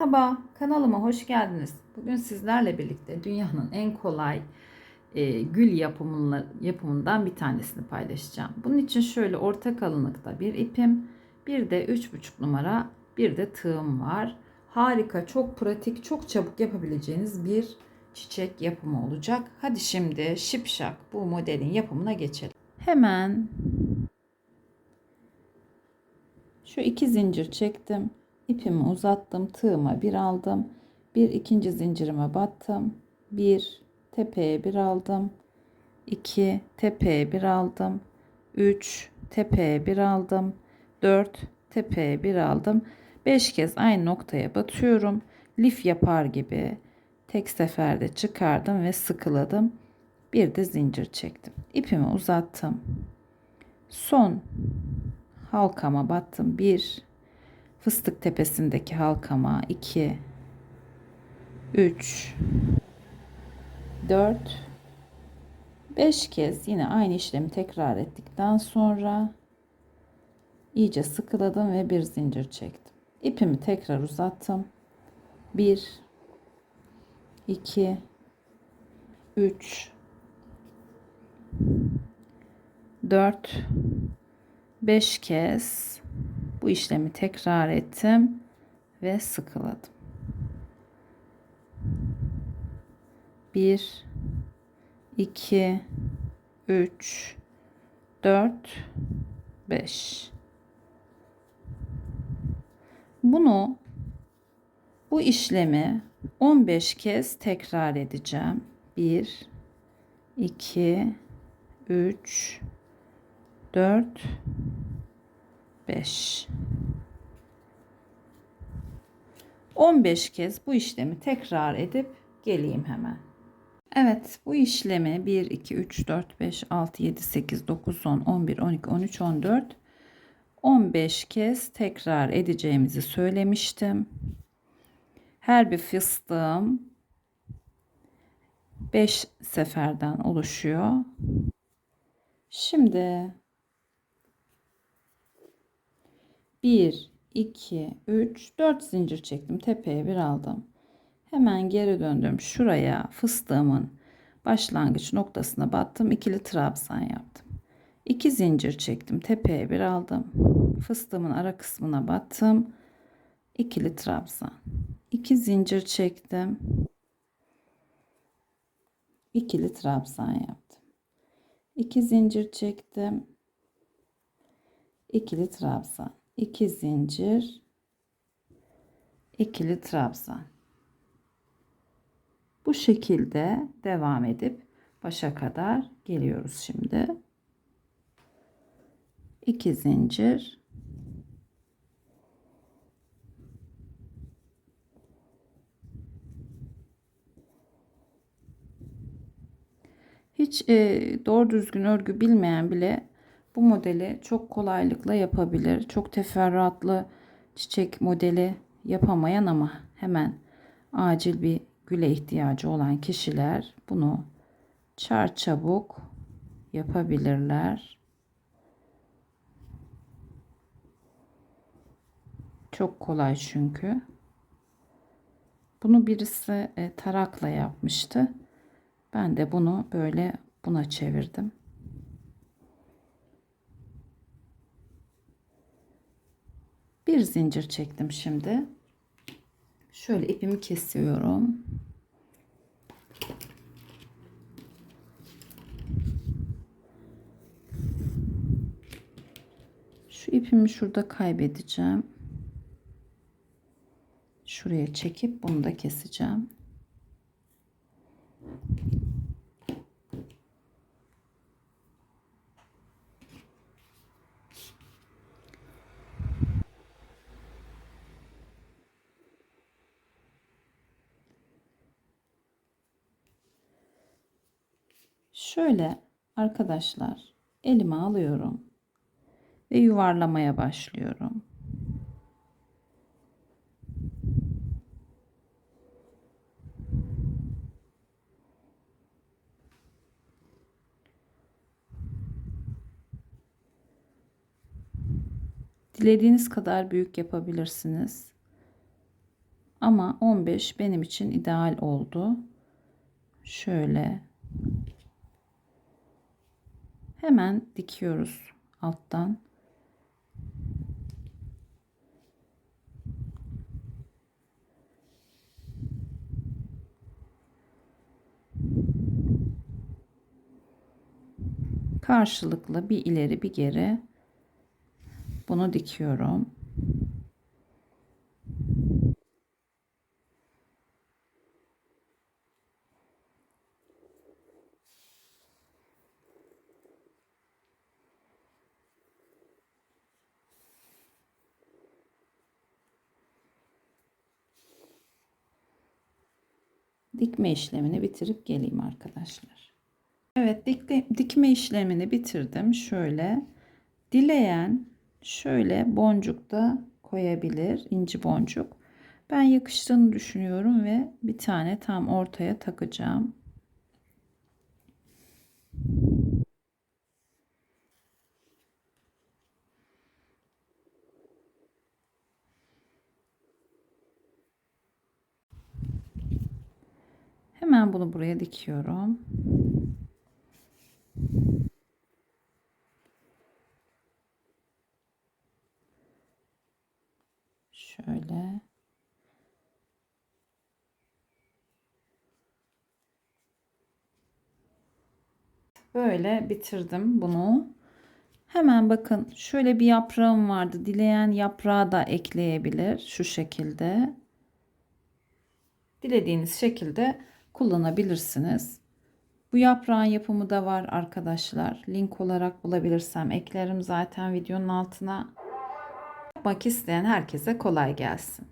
Merhaba, kanalıma hoş geldiniz. Bugün sizlerle birlikte dünyanın en kolay e, gül yapımına, yapımından bir tanesini paylaşacağım. Bunun için şöyle orta kalınlıkta bir ipim, bir de 3,5 numara, bir de tığım var. Harika, çok pratik, çok çabuk yapabileceğiniz bir çiçek yapımı olacak. Hadi şimdi şipşak bu modelin yapımına geçelim. Hemen şu iki zincir çektim. İpimi uzattım. Tığıma bir aldım. Bir ikinci zincirime battım. Bir tepeye bir aldım. 2 tepeye bir aldım. 3 tepeye bir aldım. 4 tepeye bir aldım. 5 kez aynı noktaya batıyorum. Lif yapar gibi tek seferde çıkardım ve sıkıladım. Bir de zincir çektim. İpimi uzattım. Son halkama battım. 1 fıstık tepesindeki halkama 2 3 4 5 kez yine aynı işlemi tekrar ettikten sonra iyice sıkıladım ve bir zincir çektim. İpimi tekrar uzattım. 1 2 3 4 5 kez bu işlemi tekrar ettim ve sıkıladım. 1 2 3 4 5 Bunu bu işlemi 15 kez tekrar edeceğim. 1 2 3 4 5 15 kez bu işlemi tekrar edip geleyim hemen. Evet bu işlemi 1 2 3 4 5 6 7 8 9 10 11 12 13 14 15 kez tekrar edeceğimizi söylemiştim. Her bir fıstığım 5 seferden oluşuyor. Şimdi 1, 2, 3, 4 zincir çektim. Tepeye bir aldım. Hemen geri döndüm. Şuraya fıstığımın başlangıç noktasına battım. İkili trabzan yaptım. 2 zincir çektim. Tepeye bir aldım. Fıstığımın ara kısmına battım. İkili trabzan. 2 zincir çektim. İkili trabzan yaptım. 2 zincir çektim. İkili trabzan. 2 zincir ikili trabzan. Bu şekilde devam edip başa kadar geliyoruz şimdi. 2 zincir Hiç e, doğru düzgün örgü bilmeyen bile bu modeli çok kolaylıkla yapabilir. Çok teferruatlı çiçek modeli yapamayan ama hemen acil bir güle ihtiyacı olan kişiler bunu çar çabuk yapabilirler. Çok kolay çünkü. Bunu birisi e, tarakla yapmıştı. Ben de bunu böyle buna çevirdim. Bir zincir çektim şimdi. Şöyle ipimi kesiyorum. Şu ipimi şurada kaybedeceğim. Şuraya çekip bunu da keseceğim. Şöyle arkadaşlar elime alıyorum ve yuvarlamaya başlıyorum. Dilediğiniz kadar büyük yapabilirsiniz. Ama 15 benim için ideal oldu. Şöyle hemen dikiyoruz alttan. Karşılıklı bir ileri bir geri bunu dikiyorum. Dikme işlemini bitirip geleyim arkadaşlar. Evet dikme, dikme işlemini bitirdim. Şöyle dileyen şöyle boncuk da koyabilir. inci boncuk. Ben yakıştığını düşünüyorum ve bir tane tam ortaya takacağım. Hemen bunu buraya dikiyorum. Şöyle. Böyle bitirdim bunu. Hemen bakın şöyle bir yaprağım vardı. Dileyen yaprağı da ekleyebilir şu şekilde. Dilediğiniz şekilde kullanabilirsiniz. Bu yaprağın yapımı da var arkadaşlar. Link olarak bulabilirsem eklerim zaten videonun altına. Yapmak isteyen herkese kolay gelsin.